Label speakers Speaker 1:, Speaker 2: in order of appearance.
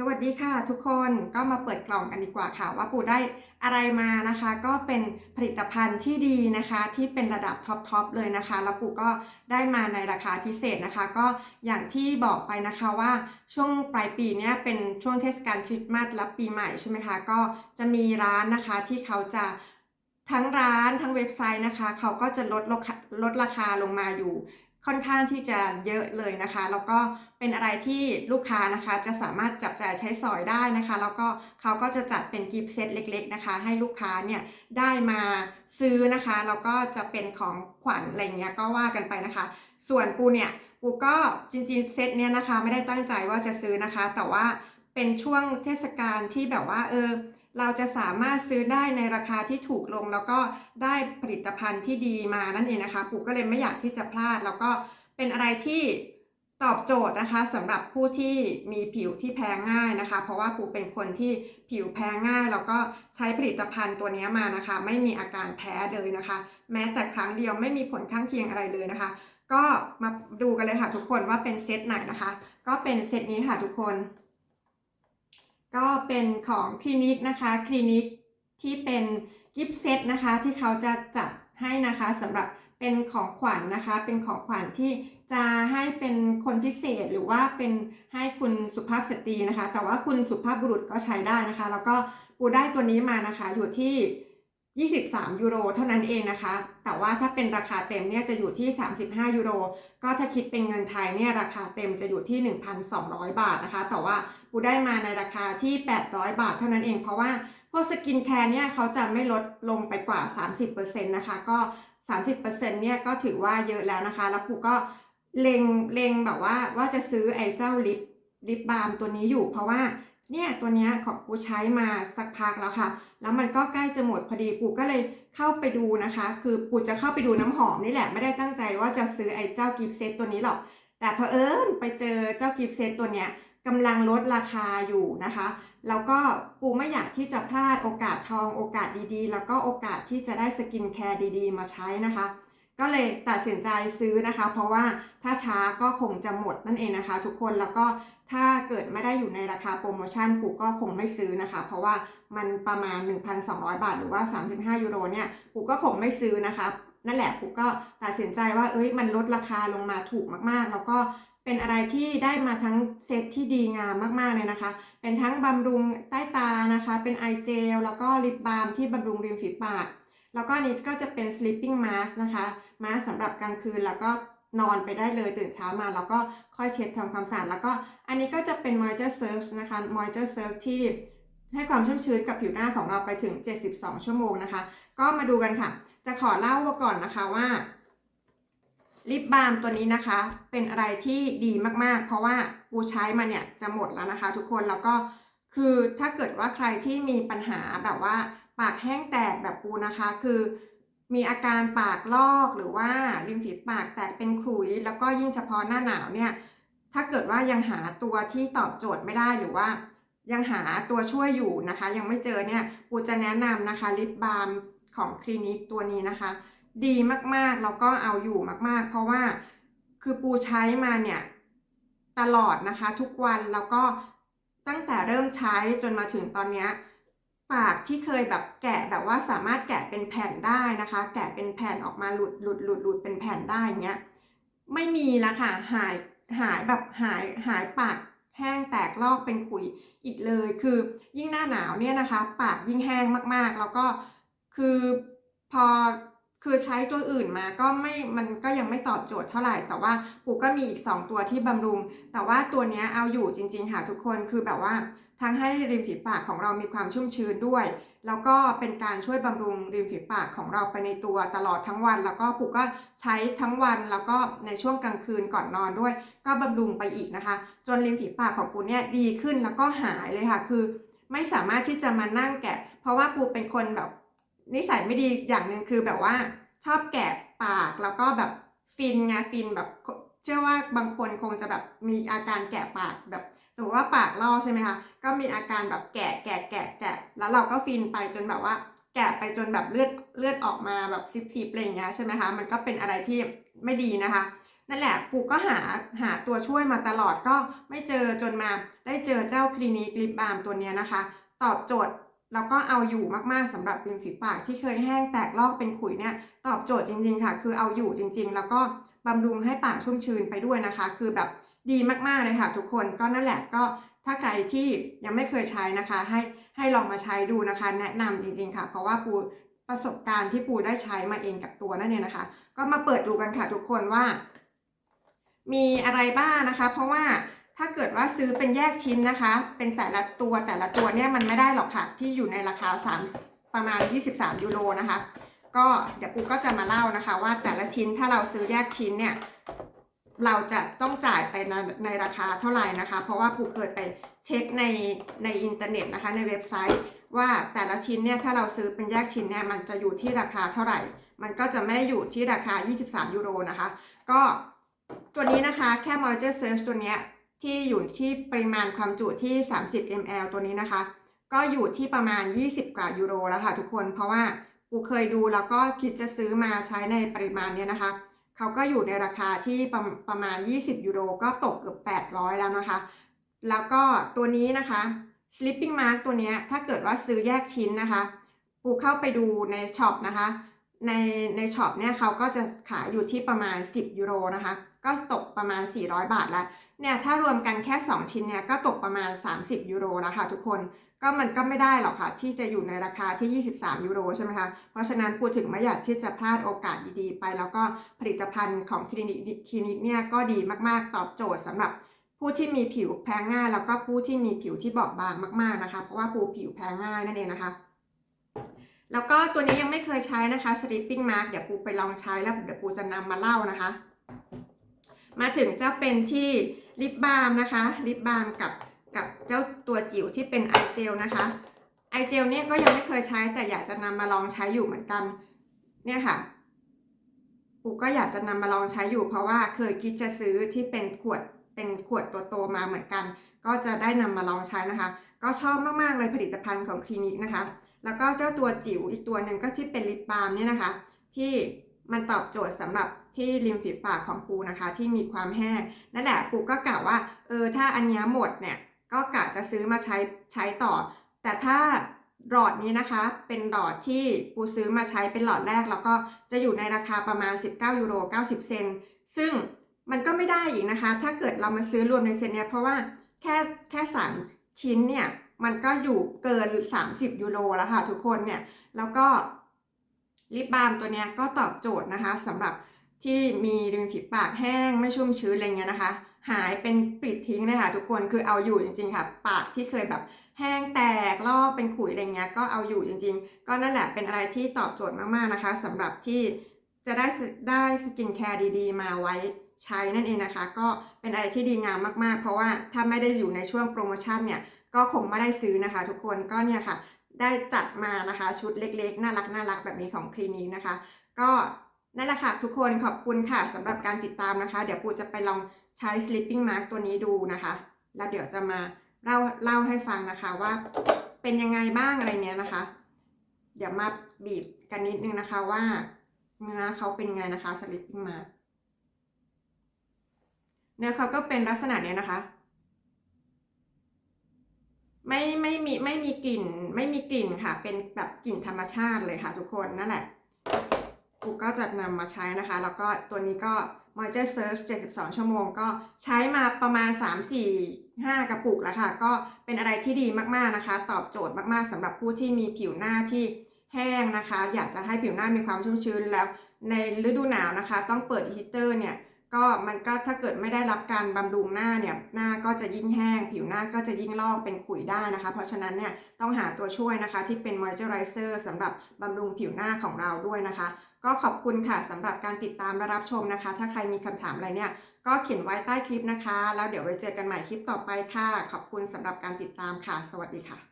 Speaker 1: สวัสดีค่ะทุกคนก็มาเปิดกล่องกันดีกว่าค่ะ ว่าปูได้อะไรมานะคะ ก็เป็นผลิตภัณฑ์ที่ดีนะคะ ที่เป็นระดับท็อปทอปเลยนะคะ แล้วปูก็ได้มาในราคาพิเศษนะคะ ก็อย่างที่บอกไปนะคะว่าช่วงปลายปีเนี้ยเป็นช่วงเทศกาลคริสต์มาสรับปีใหม่ใช่ไหมคะก็จะมีร้านนะคะที่เขาจะทั้งร้านทั้งเว็บไซต์นะคะ เขาก็จะลดลดราคาลงมาอยู่ค่อนข้างที่จะเยอะเลยนะคะ แล้วก็ เป็นอะไรที่ลูกค้านะคะจะสามารถจับจ่ายใช้สอยได้นะคะ แล้วก็เขาก็จะจัดเป็นกิฟต์เซตเล็ก ๆนะคะ ให้ลูกค้าเนี่ยได้มาซื้อนะคะแล้วก็จะเป็นของขวัญอะไรเงี้ยก็ว่ากันไปนะคะ ส่วนปูเนี่ยปูก็จริงๆเซตเนี้ยนะคะ ไม่ได้ตั้งใจว่าจะซื้อนะคะ แต่ว่าเป็นช่วงเทศกาลที่แบบว่าเออเราจะสามารถซื้อได้ในราคาที่ถูกลง แล้วก็ได้ผลิตภัณฑ์ที่ดีมานั่นเองนะคะปู่ก็เลยไม่อยากที่จะพลาด แล้วก็เป็นอะไรที่ ตอบโจทย์นะคะสำหรับผู้ที่มีผิวที่แพ้ง่ายนะคะ เพราะว่าปู่เป็นคนที่ผิวแพ้ง่าย แล้วก็ใช้ผลิตภัณฑ์ตัวนี้มานะคะ ไม่มีอาการแพ้เลยนะคะ แม้แต่ครั้งเดียวไม่มีผลข้างเคียงอะไรเลยนะคะ ก็มาดูกันเลยค่ะทุกคนว่าเป็นเซตไหนนะคะ ก็เป็นเซตนี้ค่ะทุกคน ก็เป็นของคลินิกนะคะคลินิกที่เป็นกิฟต์เซตนะคะที่เขาจะจัดให้นะคะสำหรับเป็นของขวัญนนะคะ เป็นของขวัญที่ จะให้เป็นคนพิเศษหรือว่าเป็นให้คุณสุภาพสตรีนะคะ แต่ว่าคุณสุภาพบุรุษก็ใช้ได้นะคะ แล้วก็ปูได้ตัวนี้มานะคะ อยู่ที่ 23 ยูโรเท่านั้นเองนะคะ แต่ว่าถ้าเป็นราคาเต็มเนี่ยจะอยู่ที่ 35 ยูโร ก็ถ้าคิดเป็นเงินไทยเนี่ยราคาเต็มจะอยู่ที่ 1,200 บาทนะคะ แต่ว่าปูได้มาในราคาที่ 800 บาทเท่านั้นเอง เพราะว่าพวกสกินแคร์เนี่ยเขาจะไม่ลดลงไปกว่า 30%นะคะ ก็ 30%เนี่ยก็ถือว่าเยอะแล้วนะคะ แล้วปูก็ เล็งเล็งแบบว่าว่าจะซื้อไอ้เจ้าลิปลิปบาล์มตัวนี้อยู่ เพราะว่าเนี่ยตัวเนี้ยของปูใช้มาสักพักแล้วค่ะ แล้วมันก็ใกล้จะหมดพอดีปูก็เลยเข้าไปดูนะคะ คือปูจะเข้าไปดูน้ำหอมนี่แหละไม่ได้ตั้งใจว่าจะซื้อไอ้เจ้ากิฟเซตตัวนี้หรอก แต่เผอิญไปเจอเจ้ากิฟเซตตัวเนี้ยกำลังลดราคาอยู่นะคะ แล้วก็ปูไม่อยากที่จะพลาดโอกาสทองโอกาสดีๆ แล้วก็โอกาสที่จะได้สกินแคร์ดีๆ มาใช้นะคะ ก็เลยตัดสินใจซื้อนะคะ เพราะว่าถ้าช้าก็คงจะหมดนั่นเองนะคะ ทุกคนแล้วก็ถ้าเกิดไม่ได้อยู่ในราคาโปรโมชั่นปูก็คงไม่ซื้อนะคะ เพราะว่ามันประมาณ 1,200 บาท หรือว่า 35 ยูโรเนี่ยปูก็คงไม่ซื้อนะคะ นั่นแหละปูก็ตัดสินใจว่าเอ้ยมันลดราคาลงมาถูกมากๆ แล้วก็เป็นอะไรที่ได้มาทั้งเซตที่ดีงามมากๆเลยนะคะ เป็นทั้งบำรุงใต้ตานะคะ เป็นไอเจลแล้วก็ลิปบาล์มที่บำรุงริมฝีปาก แล้วก็นี้ก็จะเป็น sleeping mask นะคะมาสำหรับกลางคืนแล้วก็นอนไปได้เลยตื่นเช้ามาแล้วก็ค่อยเช็ดทำความสะอาดแล้วก็อันนี้ก็จะเป็น moisture surge นะคะ moisture surge ที่ให้ความชุ่มชื้นกับผิวหน้าของเราไปถึง 72 ชั่วโมงนะคะ ก็มาดูกันค่ะ จะขอเล่าก่อนนะคะว่าลิปบาล์มตัวนี้นะคะ เป็นอะไรที่ดีมากๆ เพราะว่าปูใช้มาเนี่ยจะหมดแล้วนะคะ ทุกคนแล้วก็คือถ้าเกิดว่าใครที่มีปัญหาแบบว่า ปากแห้งแตกแบบปูนะคะ คือมีอาการปากลอกหรือว่าริมฝีปากแตกเป็นขลุย แล้วก็ยิ่งเฉพาะหน้าหนาวเนี่ย ถ้าเกิดว่ายังหาตัวที่ตอบโจทย์ไม่ได้หรือว่า ยังหาตัวช่วยอยู่นะคะ ยังไม่เจอเนี่ยปูจะแนะนำนะคะลิปบาล์มของคลินิกตัวนี้นะคะ ดีมากๆแล้วก็เอาอยู่มากๆ เพราะว่าคือปูใช้มาเนี่ยตลอดนะคะทุกวันแล้วก็ตั้งแต่เริ่มใช้จนมาถึงตอนเนี้ย ปากที่เคยแบบแกะแบบว่าสามารถแกะเป็นแผ่นได้นะคะ แกะเป็นแผ่นออกมาหลุดหลุดหลุดหลุดเป็นแผ่นได้เงี้ยไม่มีแล้วค่ะหายหายแบบหายหายปากแห้งแตกลอกเป็นขุยอีกเลย คือยิ่งหน้าหนาวเนี่ยนะคะ ปากยิ่งแห้งมากๆ แล้วก็คือพอคือใช้ตัวอื่นมาก็ไม่มันก็ยังไม่ตอบโจทย์เท่าไหร่ แต่ว่าปูก็มีอีก 2 ตัวที่บำรุง แต่ว่าตัวนี้เอาอยู่จริง ๆ ค่ะทุกคนคือแบบว่า ทั้งให้ริมฝีปากของเรามีความชุ่มชื้นด้วย แล้วก็เป็นการช่วยบำรุงริมฝีปากของเราไปในตัวตลอดทั้งวัน แล้วก็ปูก็ใช้ทั้งวันแล้วก็ในช่วงกลางคืนก่อนนอนด้วย ก็บำรุงไปอีกนะคะ จนริมฝีปากของปูเนี่ยดีขึ้นแล้วก็หายเลยค่ะคือ ไม่สามารถที่จะมานั่งแกะ เพราะว่าปูเป็นคนแบบนิสัยไม่ดีอย่างหนึ่งคือแบบว่า ชอบแกะปากแล้วก็แบบฟินไงฟินแบบเชื่อว่าบางคนคงจะแบบมีอาการแกะปากแบบ สมมติว่าปากลอกใช่ไหมคะ ก็มีอาการแบบแกะแกะแกะแกะแล้วเราก็ฟินไปจนแบบว่า แกะไปจนแบบเลือดเลือดออกมาแบบซิบๆอะไรอย่างเงี้ยใช่ไหมคะ มันก็เป็นอะไรที่ไม่ดีนะคะ นั่นแหละปูก็หาหาตัวช่วยมาตลอดก็ไม่เจอจนมาได้เจอเจ้าคลินิกลิปบาล์มตัวเนี้ยนะคะ ตอบโจทย์แล้วก็เอาอยู่มากๆสำหรับริมฝีปากที่เคยแห้งแตกลอกเป็นขุยเนี่ยตอบโจทย์จริงๆค่ะ คือเอาอยู่จริง ๆ แล้วก็บำรุงให้ปากชุ่มชื้นไปด้วยนะคะ คือแบบ ดีมากๆเลยค่ะทุกคนก็นั่นแหละก็ถ้าใครที่ยังไม่เคยใช้นะคะ ให้ให้ลองมาใช้ดูนะคะ แนะนำจริงๆค่ะ เพราะว่าปูประสบการณ์ที่ปูได้ใช้มาเองกับตัวนั่นเองนะคะ ก็มาเปิดดูกันค่ะทุกคนว่า มีอะไรบ้างนะคะ เพราะว่าถ้าเกิดว่าซื้อเป็นแยกชิ้นนะคะ เป็นแต่ละตัวแต่ละตัวเนี่ยมันไม่ได้หรอกค่ะ ที่อยู่ในราคา 3 ประมาณ 23 ยูโรนะคะ ก็เดี๋ยวปูก็จะมาเล่านะคะ ว่าแต่ละชิ้นถ้าเราซื้อแยกชิ้นเนี่ย เราจะต้องจ่ายไปในในราคาเท่าไหร่นะคะ เพราะว่าปูเคยไปเช็คในในอินเทอร์เน็ตนะคะ ในเว็บไซต์ว่าแต่ละชิ้นเนี่ยถ้าเราซื้อเป็นแยกชิ้นเนี่ยมันจะอยู่ที่ราคาเท่าไหร่ มันก็จะไม่ได้อยู่ที่ราคา 23 ยูโรนะคะ ก็ตัวนี้นะคะแค่ Moisture Surge ตัวเนี้ยที่อยู่ที่ปริมาณความจุที่ 30 ml ตัวนี้นะคะ ก็อยู่ที่ประมาณ 20 กว่ายูโรแล้วค่ะทุกคน เพราะว่าปูเคยดูแล้วก็คิดจะซื้อมาใช้ในปริมาณเนี้ยนะคะ เขาก็อยู่ในราคาที่ประประมาณ 20 ยูโรก็ตกเกือบ 800 แล้วนะคะ แล้วก็ตัวนี้นะคะ Sleeping Mask ตัวนี้ถ้าเกิดว่าซื้อแยกชิ้นนะคะปูเข้าไปดูในช็อปนะคะ ในในช็อปเนี่ยเขาก็จะขายอยู่ที่ประมาณ 10 ยูโรนะคะ ก็ตกประมาณ 400 บาทแล้ว เนี่ยถ้ารวมกันแค่ 2 ชิ้นเนี่ยก็ตกประมาณ 30 ยูโรนะคะทุกคนก็มันก็ไม่ได้หรอกค่ะ ที่จะอยู่ในราคาที่ 23 ยูโรใช่ไหมคะ เพราะฉะนั้นพูถึงไม่อยากที่จะพลาดโอกาสดีๆ ไป แล้วก็ผลิตภัณฑ์ของคลินิกคลินิกเนี่ยก็ดีมากๆ ตอบโจทย์สำหรับผู้ที่มีผิวแพ้ง่าย แล้วก็ผู้ที่มีผิวที่บอบบางมากๆนะคะ เพราะว่าปูผิวแพ้ง่ายนั่นเองนะคะ แล้วก็ตัวนี้ยังไม่เคยใช้นะคะ sleeping mask เดี๋ยวปูไปลองใช้แล้วเดี๋ยวปูจะนำมาเล่านะคะ มาถึงเจ้าเป็นที่ลิปบาล์มนะคะลิปบาล์มกับกับเจ้าตัวจิ๋วที่เป็นไอเจลนะคะไอเจลเนี่ยก็ยังไม่เคยใช้แต่อยากจะนำมาลองใช้อยู่เหมือนกัน เนี่ยค่ะปูก็อยากจะนำมาลองใช้อยู่เพราะว่าเคยคิดจะซื้อที่เป็นขวดเป็นขวดตัวโตมาเหมือนกัน ก็จะได้นำมาลองใช้นะคะ ก็ชอบมากๆเลยผลิตภัณฑ์ของคลินิกนะคะ แล้วก็เจ้าตัวจิ๋วอีกตัวหนึ่งก็ที่เป็นลิปบาล์มเนี่ยนะคะ ที่มันตอบโจทย์สำหรับ ที่ริมฝีปากของปูนะคะ ที่มีความแห้งนั่นแหละปูก็กะว่าเออถ้าอันนี้หมดเนี่ยก็กะจะซื้อมาใช้ใช้ต่อ แต่ถ้าหลอดนี้นะคะเป็นหลอดที่ปูซื้อมาใช้เป็นหลอดแรก แล้วก็จะอยู่ในราคาประมาณ 19ยูโร90 เซนซึ่งมันก็ไม่ได้อีกนะคะ ถ้าเกิดเรามาซื้อรวมในเซตเนี้ยเพราะว่าแค่แค่สามชิ้นเนี่ยมันก็อยู่เกิน 30 ยูโรแล้วค่ะทุกคนเนี่ย แล้วก็ลิปบาล์มตัวเนี้ยก็ตอบโจทย์นะคะสำหรับ ที่มีริมฝีปากแห้งไม่ชุ่มชื้นอะไรเงี้ยนะคะ หายเป็นปลิดทิ้งเลยค่ะทุกคนคือเอาอยู่จริงๆค่ะ ปากที่เคยแบบแห้งแตกลอกเป็นขุยอะไรเงี้ยก็เอาอยู่จริง ๆ ก็นั่นแหละเป็นอะไรที่ตอบโจทย์มากๆนะคะสำหรับที่จะได้ได้สกินแคร์ดีๆ มาไว้ใช้นั่นเองนะคะ ก็เป็นอะไรที่ดีงามมากๆ เพราะว่าถ้าไม่ได้อยู่ในช่วงโปรโมชั่นเนี่ยก็คงไม่ได้ซื้อนะคะ ทุกคนก็เนี่ยค่ะ ได้จัดมานะคะชุดเล็กๆ น่ารักน่ารักแบบนี้ของคลินิกนะคะ ก็ นั่นแหละค่ะ ทุกคนขอบคุณค่ะสำหรับการติดตามนะคะ เดี๋ยวปูจะไปลองใช้ sleeping mask ตัวนี้ดูนะคะ แล้วเดี๋ยวจะมาเล่าเล่าให้ฟังนะคะว่าเป็นยังไงบ้างอะไรเนี้ยนะคะ เดี๋ยวมาบีบกันนิดนึงนะคะว่าเนื้อเขาเป็นไงนะคะ sleeping mask เนื้อเขาก็เป็นลักษณะเนี้ยนะคะ ไม่ไม่มีไม่มีกลิ่น ไม่มีกลิ่นค่ะ เป็นแบบกลิ่นธรรมชาติเลยค่ะ ทุกคนนั่นแหละ กูก็จะนำมาใช้นะคะ แล้วก็ตัวนี้ก็ Moisture Surge 72 ชั่วโมง ก็ใช้มาประมาณ 3 4 5 กระปุกแล้วค่ะ ก็เป็นอะไรที่ดีมากๆนะคะ ตอบโจทย์มากๆสำหรับผู้ที่มีผิวหน้าที่แห้งนะคะ อยากจะให้ผิวหน้ามีความชุ่มชื้นแล้วในฤดูหนาวนะคะ ต้องเปิดฮีตเตอร์เนี่ย ก็มันก็ถ้าเกิดไม่ได้รับการบำรุงหน้าเนี่ยหน้าก็จะยิ่งแห้ง ผิวหน้าก็จะยิ่งลอกเป็นขุยได้นะคะ เพราะฉะนั้นเนี่ยต้องหาตัวช่วยนะคะที่เป็น moisturizer สำหรับบำรุงผิวหน้าของเราด้วยนะคะ ก็ขอบคุณค่ะสำหรับการติดตามและรับชมนะคะ ถ้าใครมีคำถามอะไรเนี่ย ก็เขียนไว้ใต้คลิปนะคะ แล้วเดี๋ยวไว้เจอกันใหม่คลิปต่อไปค่ะ ขอบคุณสำหรับการติดตามค่ะ สวัสดีค่ะ